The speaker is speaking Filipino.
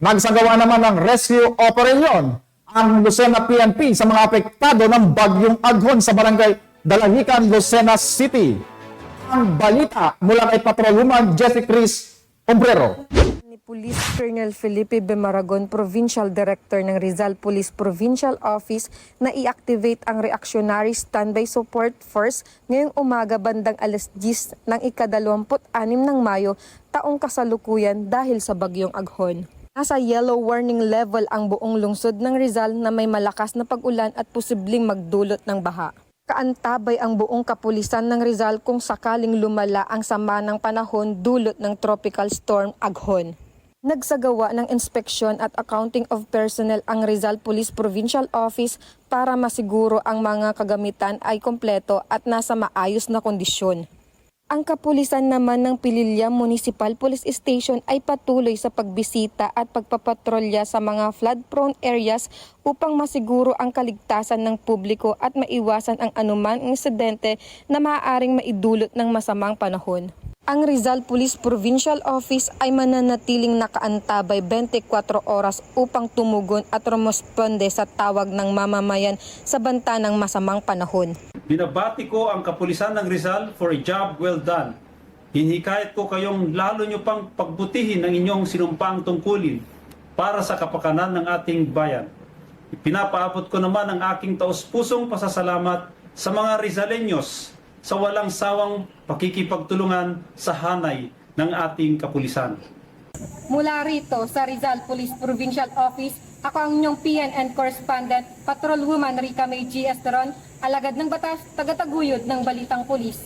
Nagsagawa naman ng rescue operation ang Lucena PNP sa mga apektado ng bagyong Aghon sa barangay Dalahican, Lucena City. Ang balita mula kay Patrolwoman Jessie Chris Ombrero. ni Police Colonel Felipe B. Maragon, Provincial Director ng Rizal Police Provincial Office na i-activate ang Reactionary Standby Support Force ngayong umaga bandang alas 10 ng ika-26 ng Mayo taong kasalukuyan dahil sa bagyong Aghon. Nasa yellow warning level ang buong lungsod ng Rizal na may malakas na pag-ulan at posibleng magdulot ng baha. Kaantabay ang buong kapulisan ng Rizal kung sakaling lumala ang sama ng panahon dulot ng tropical storm Aghon. Nagsagawa ng inspeksyon at accounting of personnel ang Rizal Police Provincial Office para masiguro ang mga kagamitan ay kompleto at nasa maayos na kondisyon. Ang kapulisan naman ng Pililya Municipal Police Station ay patuloy sa pagbisita at pagpapatrolya sa mga flood-prone areas upang masiguro ang kaligtasan ng publiko at maiwasan ang anumang insidente na maaaring maidulot ng masamang panahon. Ang Rizal Police Provincial Office ay mananatiling nakaantabay 24 oras upang tumugon at rumusponde sa tawag ng mamamayan sa banta ng masamang panahon. Binabati ko ang kapulisan ng Rizal for a job well done. Hinihikayat ko kayong lalo nyo pang pagbutihin ang inyong sinumpaang tungkulin para sa kapakanan ng ating bayan. Ipinapaabot ko naman ang aking taus-pusong pasasalamat sa mga Rizalenyos sa walang sawang pakikipagtulungan sa hanay ng ating kapulisan. Mula rito sa Rizal Police Provincial Office, ako ang inyong PNN correspondent, Patrolwoman Rica May G. Esteron, alagad ng batas, tagataguyod ng Balitang Pulis.